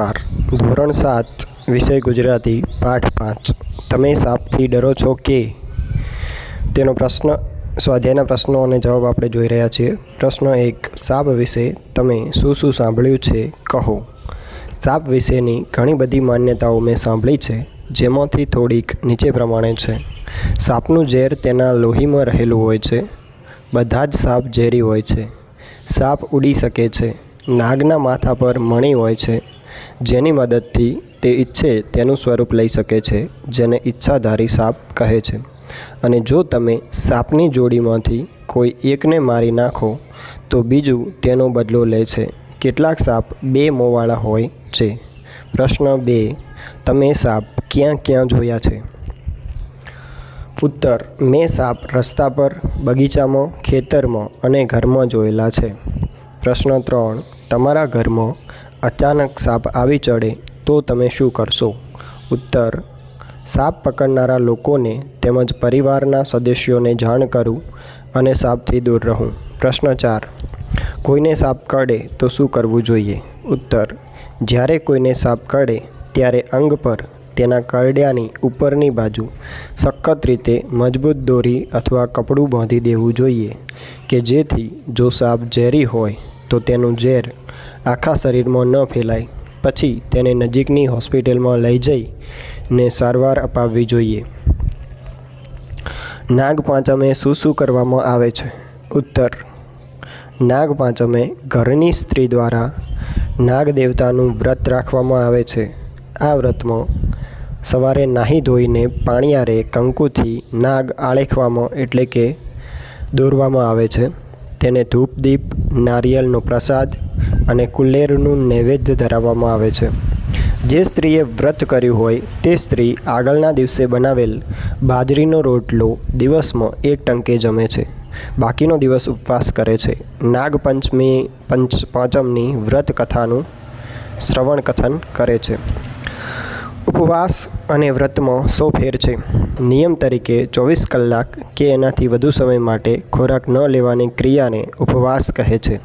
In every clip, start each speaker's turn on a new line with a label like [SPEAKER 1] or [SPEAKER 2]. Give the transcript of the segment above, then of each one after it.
[SPEAKER 1] નમસ્કાર. ધોરણ સાત, વિષય ગુજરાતી, પાઠ પાંચ. તમે સાપથી ડરો છો કે? તેનો પ્રશ્ન, સ્વાધ્યાયના પ્રશ્નો અને જવાબ આપણે જોઈ રહ્યા છીએ. પ્રશ્ન એક, સાપ વિશે તમે શું શું સાંભળ્યું છે? કહો. સાપ વિશેની ઘણી બધી માન્યતાઓ મેં સાંભળી છે, જેમાંથી થોડીક નીચે પ્રમાણે છે. સાપનું ઝેર તેના લોહીમાં રહેલું હોય છે. બધા જ સાપ ઝેરી હોય છે. સાપ ઉડી શકે છે. નાગના માથા પર મણી હોય છે. જેની મદદથી તે ઈચ્છે તેનું સ્વરૂપ લઈ શકે છે, જેને ઈચ્છાધારી સાપ કહે છે. અને જો તમે સાપની જોડીમાંથી કોઈ એકને મારી નાખો, તો બીજું તેનો બદલો લે છે. કેટલાક સાપ બે મોંવાળા હોય છે. પ્રશ્ન બે, તમે સાપ ક્યાં ક્યાં જોયા છે? ઉત્તર, મેં સાપ રસ્તા પર, બગીચામાં, ખેતરમાં અને ઘરમાં જોયેલા છે. પ્રશ્ન ત્રણ, તમારા ઘરમાં અચાનક સાપ આવી ચડે, તો તમે શું કરશો? ઉત્તર. સાપ પકડનારા લોકોને તેમજ પરિવારના સદસ્યોને જાણ કરું અને સાપથી દૂર રહું. પ્રશ્ન ચાર. કોઈને સાપ કરડે તો શું કરવું જોઈએ? ઉત્તર. જ્યારે કોઈને સાપ કરડે, ત્યારે અંગ પર તેના કરડ્યાની ઉપરની બાજુ સખત રીતે મજબૂત દોરી અથવા કપડું બાંધી દેવું જોઈએ કે જેથી જો સાપ ઝેરી હોય, તો તેનું ઝેર આખા શરીરમાં ન ફેલાય. પછી તેને નજીકની હોસ્પિટલમાં લઈ જઈને સારવાર અપાવવી જોઈએ. નાગપાંચમે શું શું કરવામાં આવે છે? ઉત્તર. નાગપાંચમે ઘરની સ્ત્રી દ્વારા નાગ દેવતાનું વ્રત રાખવામાં આવે છે. આ વ્રતમાં સવારે નાહી ધોઈને પાણીયારે કંકુથી નાગ આળેખવામાં એટલે કે દોરવામાં આવે છે. તેને ધૂપ દીપ નારિયેળનો પ્રસાદ અને કુલેરનું નૈવેદ્ય ધરાવવામાં આવે છે. જે સ્ત્રીએ વ્રત કર્યું હોય, તે સ્ત્રી આગળના દિવસે બનાવેલ બાજરીનો રોટલો દિવસમાં એક ટંકે જમે છે. બાકીનો દિવસ ઉપવાસ કરે છે. નાગપંચમી, પંચ, પાંચમની વ્રત કથાનું શ્રવણ કથન કરે છે. ઉપવાસ અને વ્રતમાં સો ફેર છે. નિયમ તરીકે ચોવીસ કલાક કે એનાથી વધુ સમય માટે ખોરાક ન લેવાની ક્રિયાને ઉપવાસ કહે છે.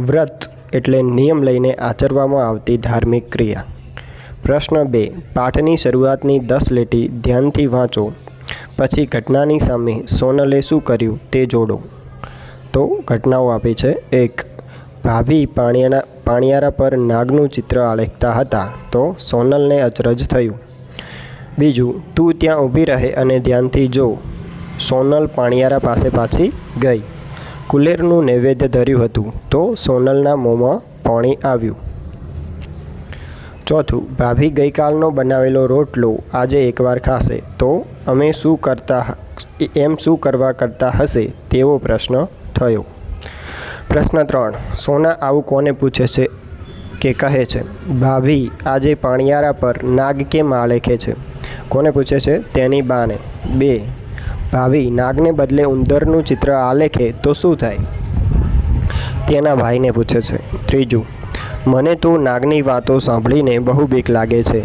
[SPEAKER 1] વ્રત એટલે નિયમ લઈને આચરવામાં આવતી ધાર્મિક ક્રિયા. પ્રશ્ન બે, પાઠની શરૂઆતની દસ લીટી ધ્યાનથી વાંચો. પછી ઘટનાની સામે સોનલે શું કર્યું તે જોડો. તો ઘટનાઓ આપી છે, એક, ભાભી પાણીયાના, પાણિયારા પર નાગનું ચિત્ર આલેખતા હતા તો સોનલને અચરજ થયું. બીજું, તું ત્યાં ઊભી રહે અને ધ્યાનથી જો. સોનલ પાણિયારા પાસે પાછી ગઈ. કુલેરનું નૈવેદ્ય ધર્યું હતું, તો સોનલના મોંમાં પાણી આવ્યું. ચોથું, ભાભી ગઈકાલનો બનાવેલો રોટલો આજે એકવાર ખાશે, તો અમે શું કરતા એમ શું કરવા કરતા હશે, તેવો પ્રશ્ન થયો. પ્રશ્ન ત્રણ, સોના આવું કોને પૂછે છે કે કહે છે? ભાભી આજે પાણીયારા પર નાગ કેમ આલેખે છે? કોને પૂછે છે? તેની બાને. બે ભાભી, નાગને બદલે ઉંદરનું ચિત્ર આલેખે તો શું થાય? તેના ભાઈને પૂછે છે, ત્રીજું, મને તો નાગની વાતો સાંભળીને બહુ બીક લાગે છે.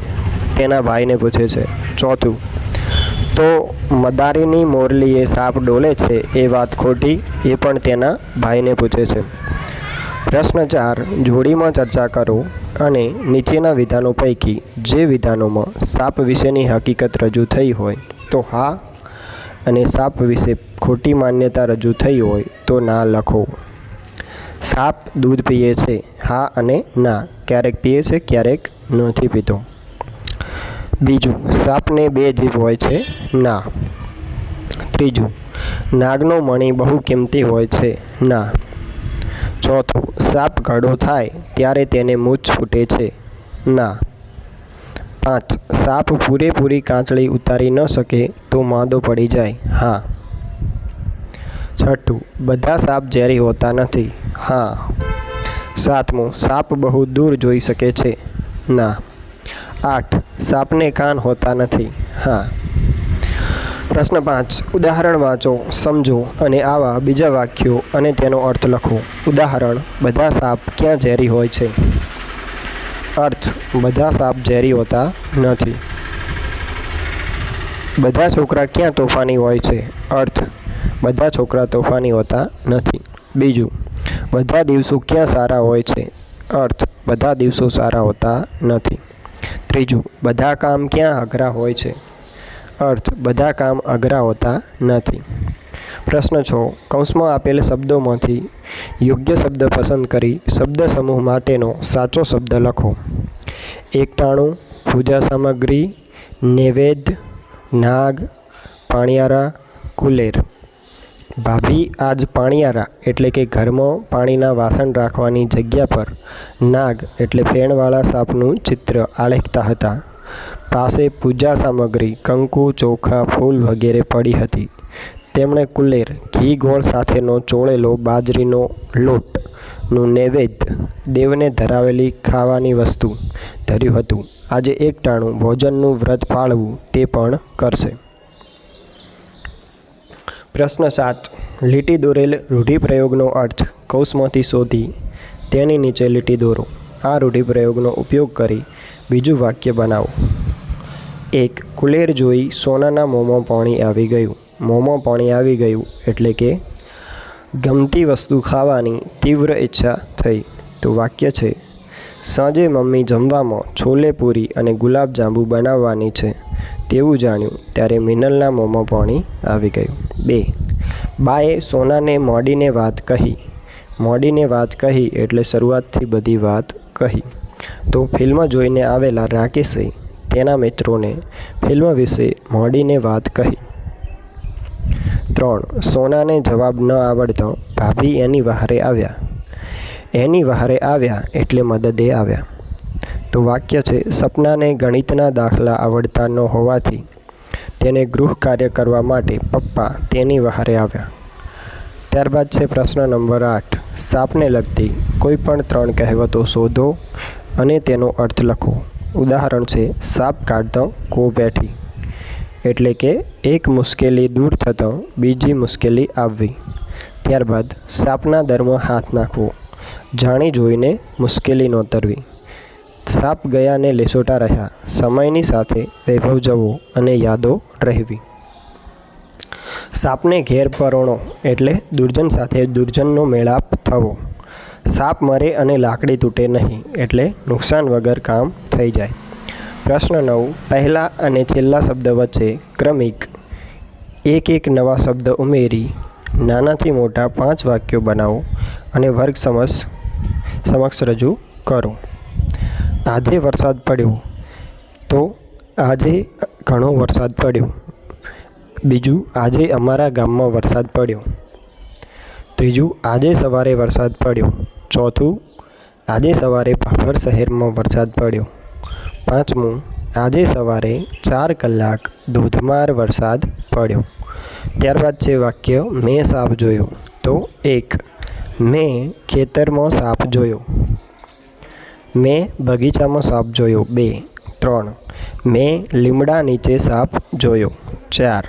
[SPEAKER 1] તેના ભાઈને પૂછે છે, ચોથું, તો મદારીની મોરલીએ સાપ ડોલે છે, એ વાત ખોટી? એ પણ તેના ભાઈને પૂછે છે. પ્રશ્ન ચાર, જોડીમાં ચર્ચા કરો અને નીચેના વિધાનો પૈકી જે વિધાનોમાં સાપ વિશેની હકીકત રજૂ થઈ હોય, તો હા અને સાપ વિશે ખોટી માન્યતા રજૂ થઈ હોય તો ના લખો. સાપ દૂધ પીએ છે, હા અને ના, ક્યારેક પીએ છે, ક્યારેક નથી પીતો. બીજું, સાપને બે જીભ હોય છે, ના. ત્રીજું, નાગનો મણી બહુ કિંમતી હોય છે, ના. ચોથું, સાપ ઘડો થાય ત્યારે તેને મૂછ ફૂટે છે, ના. પાંચ સાપ પૂરેપૂરી કાંચળી ઉતારી ન શકે તો માંદો પડી જાય. હા. છઠ્ઠું. બધા સાપ ઝેરી હોતા નથી. હા. સાતમું. સાપ બહુ દૂર જોઈ શકે છે. ના. આઠ. સાપને કાન હોતા નથી. હા. પ્રશ્ન પાંચ. ઉદાહરણ વાંચો, સમજો અને આવા બીજા વાક્યો અને તેનો અર્થ લખો. ઉદાહરણ, બધા સાપ ક્યાં ઝેરી હોય છે? અર્થ. બધા સાપ ઝેરી હોતા નથી. બધા છોકરા ક્યાં તોફાની હોય છે? અર્થ. બધા છોકરા તોફાની હોતા નથી. બીજું. બધા દિવસો ક્યાં સારા હોય છે? અર્થ. બધા દિવસો સારા હોતા નથી. ત્રીજું. બધા કામ ક્યાં અઘરા હોય છે? અર્થ. બધા કામ અઘરા હોતા નથી. પ્રશ્ન છો. કૌંસમાં આપેલ શબ્દોમાંથી યોગ્ય શબ્દ પસંદ કરી શબ્દ સમૂહ માટેનો સાચો શબ્દ લખો. એકટાણું, પૂજા સામગ્રી, નૈવેદ્ય, નાગ, પાણિયારા, કુલેર. ભાભી આજ પાણિયારા એટલે કે ઘરમાં પાણીના વાસણ રાખવાની જગ્યા પર નાગ એટલે ફેણવાળા સાપનું ચિત્ર આલેખતા હતા. પાસે પૂજા સામગ્રી, કંકુ, ચોખા, ફૂલ વગેરે પડી હતી. તેમણે કુલેર, ઘી ગોળ સાથેનો ચોળેલો બાજરીનો લોટનું નૈવેદ્ય દેવને ધરાવેલી ખાવાની વસ્તુ ધર્યું હતું. આજે એકટાણું ભોજનનું વ્રત પાળવું તે પણ કરશે. પ્રશ્ન સાત. લીટી દોરેલ રૂઢિપ્રયોગનો અર્થ કૌશમાંથી શોધી તેની નીચે લીટી દોરો. આ રૂઢિપ્રયોગનો ઉપયોગ કરી બીજું વાક્ય બનાવો. એક કુલેર જોઈ સોનાના મોંમાં પાણી આવી ગયું. મોંમાં પાણી આવી ગયું એટલે કે ગમતી વસ્તુ ખાવાની તીવ્ર ઈચ્છા થઈ. તો વાક્ય છે, સાંજે મમ્મી જમવામાં છોલે પૂરી અને ગુલાબજાંબુ બનાવવાની છે. તેવું જાણ્યું ત્યારે મિનલના મોંમાં પાણી આવી ગયું. બે, બાએ સોનાને મોડીને વાત કહી. મોડીને વાત કહી એટલે શરૂઆતથી બધી વાત કહી. તો ફિલ્મ જોઈને આવેલા રાકેશે તેના મિત્રોને ફિલ્મ વિશે મોડીને વાત કહી. ત્રણ. સોનાને જવાબ ન આવડતો, ભાભી એની વહારે આવ્યા. એની વહારે આવ્યા એટલે મદદે આવ્યા. તો વાક્ય છે, સપનાને ગણિતના દાખલા આવડતા ન હોવાથી તેને ગૃહ કાર્ય કરવા માટે પપ્પા તેની વહારે આવ્યા. ત્યારબાદ છે પ્રશ્ન નંબર આઠ. સાપને લગતી કોઈ પણ ત્રણ કહેવતો શોધો અને તેનો અર્થ લખો. ઉદાહરણ છે, સાપ કાઢતો, કો બેઠી. એટલે કે એક મુશ્કેલી દૂર થતો બીજી મુશ્કેલી આવવી. ત્યારબાદ સાપના દરમાં હાથ નાખવો. જાણી જોઈને મુશ્કેલી નોતરવી. સાપ ગયાને લેસોટા રહ્યા. સમયની સાથે વૈભવ જવો અને યાદો રહેવી. સાપને ઘેર પરોણો એટલે દુર્જન સાથે દુર્જનનો મેળાપ થવો. સાપ મરે અને લાકડી તૂટે નહીં એટલે નુકસાન વગર કામ થઈ જાય. પ્રશ્ન નવ, પહેલા અને છેલ્લા શબ્દ વચ્ચે ક્રમિક. એક એક નવા શબ્દ ઉમેરી, નાનાથી મોટા પાંચ વાક્યો બનાવો અને વર્ગ સમક્ષ સમક્ષ રજૂ કરો. આજે વરસાદ પડ્યો, તો આજે ઘણો વરસાદ પડ્યો. બીજું, આજે અમારા ગામમાં વરસાદ પડ્યો. ત્રીજું, આજે સવારે વરસાદ પડ્યો. ચોથું, આજે સવારે ભાભર શહેરમાં વરસાદ પડ્યો. પાંચમું, આજે સવારે ચાર કલાક ધોધમાર વરસાદ પડ્યો. ત્યારબાદ છે વાક્ય, મેં સાપ જોયો તો એક, મેં ખેતરમાં સાપ જોયો મેં બગીચામાં સાપ જોયો બે, ત્રણ, મેં લીમડા નીચે સાપ જોયો ચાર,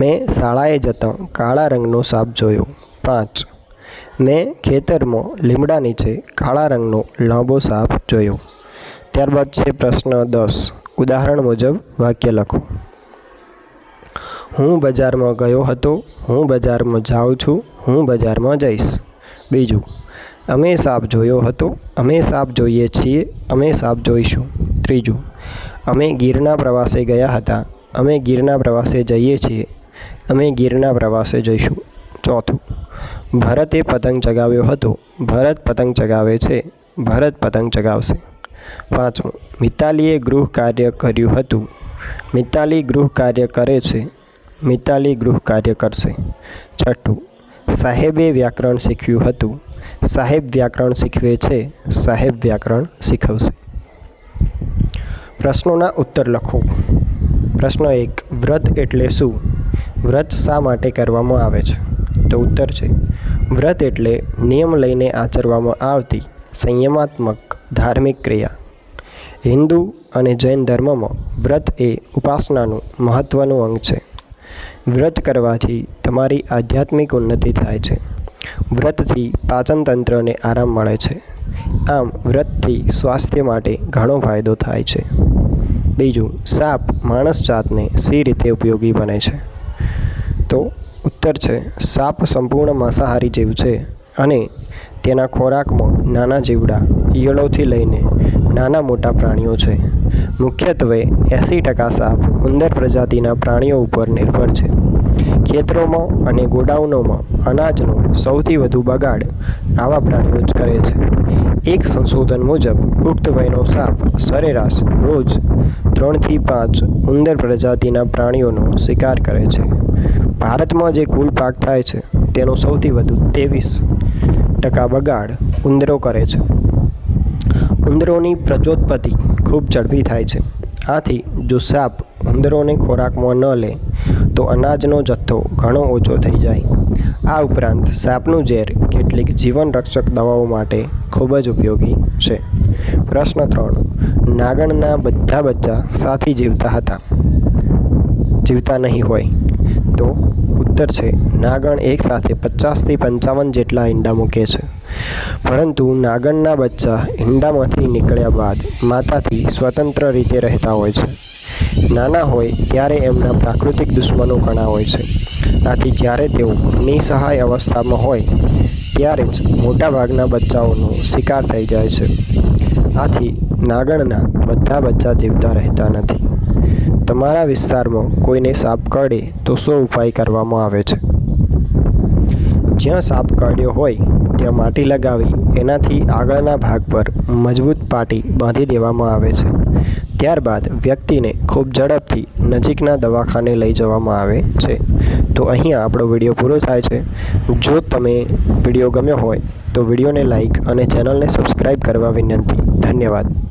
[SPEAKER 1] મેં શાળાએ જતા કાળા રંગનો સાપ જોયો પાંચ, મેં ખેતરમાં લીમડા નીચે કાળા રંગનો લાંબો સાપ જોયો ત્યારબાદ છે પ્રશ્ન દસ. ઉદાહરણ મુજબ વાક્ય લખો. હું બજારમાં ગયો હતો. હું બજારમાં જાઉં છું. હું બજારમાં જઈશ. બીજું, અમે સાપ જોયો હતો. અમે સાપ જોઈએ છીએ. અમે સાપ જોઈશું. ત્રીજું, અમે ગીરના પ્રવાસે ગયા હતા. અમે ગીરના પ્રવાસે જઈએ છીએ. અમે ગીરના પ્રવાસે જઈશું. ચોથું, ભરતે પતંગ ચગાવ્યો હતો. ભરત પતંગ ચગાવે છે. ભરત પતંગ ચગાવશે. પાંચમું, મિતાલીએ ગૃહ કાર્ય કર્યું હતું. મિતાલી ગૃહ કાર્ય કરે છે. મિતાલી ગૃહ કાર્ય કરશે. છઠ્ઠું, સાહેબે વ્યાકરણ શીખ્યું હતું. સાહેબ વ્યાકરણ શીખવે છે. સાહેબ વ્યાકરણ શીખવશે. પ્રશ્નોના ઉત્તર લખો. પ્રશ્ન એક, વ્રત એટલે શું? વ્રત શા માટે કરવામાં આવે છે? તો ઉત્તર છે. વ્રત એટલે નિયમ લઈને આચરવામાં આવતી સંયમાત્મક ધાર્મિક ક્રિયા. હિન્દુ અને જૈન ધર્મમાં વ્રત એ ઉપાસનાનું મહત્ત્વનું અંગ છે. વ્રત કરવાથી તમારી આધ્યાત્મિક ઉન્નતિ થાય છે. વ્રતથી પાચન તંત્રને આરામ મળે છે. આમ વ્રતથી સ્વાસ્થ્ય માટે ઘણો ફાયદો થાય છે. બીજું, સાપ માણસ જાતને સી રીતે ઉપયોગી બને છે. તો ઉત્તર છે, સાપ સંપૂર્ણ માંસાહારી જેવું છે અને તેના ખોરાકમાં નાના જીવડા ઈયળોથી લઈને નાના મોટા પ્રાણીઓ છે. મુખ્યત્વે એંસી ટકા સાપ ઉંદર પ્રજાતિના પ્રાણીઓ ઉપર નિર્ભર છે. ખેતરોમાં અને ગોડાઉનોમાં અનાજનો સૌથી વધુ બગાડ આવા પ્રાણીઓ જ કરે છે. એક સંશોધન મુજબ, પુખ્ત વયનો સાપ સરેરાશ રોજ ત્રણથી પાંચ ઉંદર પ્રજાતિના પ્રાણીઓનો શિકાર કરે છે. ભારતમાં જે કુલ પાક થાય છે, તેનો સૌથી વધુ ત્રેવીસ ટકા બગાડ ઉંદરો કરે છે. ઉંદરોની પ્રજોત્પત્તિ ખૂબ ઝડપી થાય છે. આથી, જો સાપ ઉંદરોને ખોરાકમાં ન લે, તો અનાજનો જથ્થો ઘણો ઓછો થઈ જાય. આ ઉપરાંત, સાપનું ઝેર કેટલીક જીવનરક્ષક દવાઓ માટે ખૂબ જ ઉપયોગી છે. પ્રશ્ન ત્રણ, નાગણના બધા બચ્ચા સાથી જીવતા હતા? જીવતા નહીં હોય, તો ઉત્તર છે, નાગણ એક સાથે પચાસથી પંચાવન જેટલા ઈંડા મૂકે છે. પરંતુ નાગણના બચ્ચા ઈંડામાંથી નીકળ્યા બાદ માતાથી સ્વતંત્ર રીતે રહેતા હોય છે. નાના હોય ત્યારે એમના પ્રાકૃતિક દુશ્મનો ઘણા હોય છે. આથી જ્યારે તેઓ નિસહાય અવસ્થામાં હોય, ત્યારે જ મોટાભાગના બચ્ચાઓનો શિકાર થઈ જાય છે. આથી નાગણના બધા બચ્ચા જીવતા રહેતા નથી. તમારા વિસ્તારમાં કોઈને સાપ કરડે તો શું ઉપાય કરવામાં આવે છે? જ્યાં સાપ કરડ્યો હોય ત્યાં માટી લગાવી, એનાથી આગળના ભાગ પર મજબૂત પાટી બાંધી દેવામાં આવે છે. ત્યારબાદ વ્યક્તિને ખૂબ ઝડપથી નજીકના દવાખાને લઈ જવામાં આવે છે. તો અહીંયા આપણો વીડિયો પૂરો થાય છે. જો તમે વીડિયો ગમ્યો હોય, તો વિડીયોને લાઈક અને ચેનલને સબસ્ક્રાઈબ કરવા વિનંતી. ધન્યવાદ.